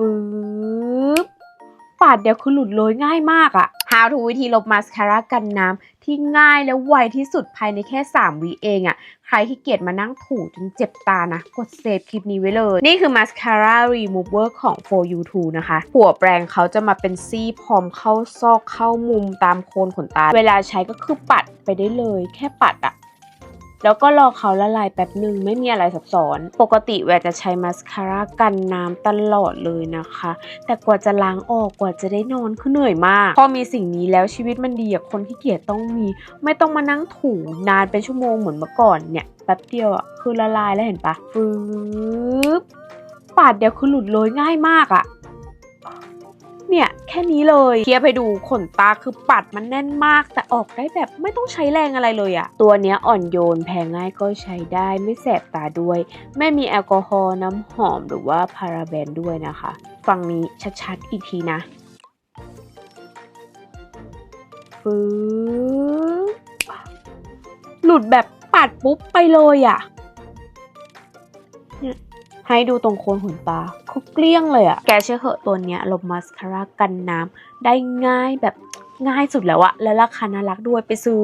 ฟืบปาดเดียวคือหลุดเลยง่ายมากอะ How to วิธีลบมาสคาร่ากันน้ำที่ง่ายและไวที่สุดภายในแค่ 3วิเองอะใครที่เกียจมานั่งถูจนเจ็บตานะ กดเซฟคลิปนี้ไว้เลย นี่คือมาสคาร่า remover ของ for you 2นะคะ หัวแปรงเขาจะมาเป็นซี่พร้อมเข้าซอกเข้ามุมตามโคนขนตา เวลาใช้ก็คือปัดไปได้เลย แค่ปัดอะ แล้วก็รอเขาละลายแป๊บหนึ่งไม่มีอะไรซับซ้อน ปกติแวจะใช้มาสคาร่ากันน้ำตลอดเลยนะคะ แต่กว่าจะล้างออกกว่าจะได้นอนคือเหนื่อยมาก พอมีสิ่งนี้แล้วชีวิตมันดีอะคนที่เกียจต้องมี ไม่ต้องมานั่งถูนานเป็นชั่วโมงเหมือนเมื่อก่อนเนี่ยแป๊บเดียวอะคือละลายแล้วเห็นปะฟืบปาดเดียวคือหลุดเลยง่ายมากอะ เนี่ยแค่นี้เลยเทียบให้ดูขนตาคือปัดมันแน่นมาก แต่ออกได้แบบไม่ต้องใช้แรงอะไรเลยอะตัวเนี้ยอ่อนโยนแพงง่ายก็ใช้ได้ไม่แสบตาด้วย ไม่มีแอลกอฮอล์น้ำหอมหรือว่าพาราเบนด้วยนะคะฟังนี้ชัดๆอีกทีนะฟืหลุดแบบปัดปุ๊บไปเลยอะเนี่ยให้ดูตรงโคนขนตาเขาเก ลี้ยงเลยอะแกเชื่อเหอะตัวเนี้ยลบมาสคาร่ากันน้ำได้ง่ายแบบง่ายสุดแล้วอะและราคาน่ารักด้วยไปซื้อ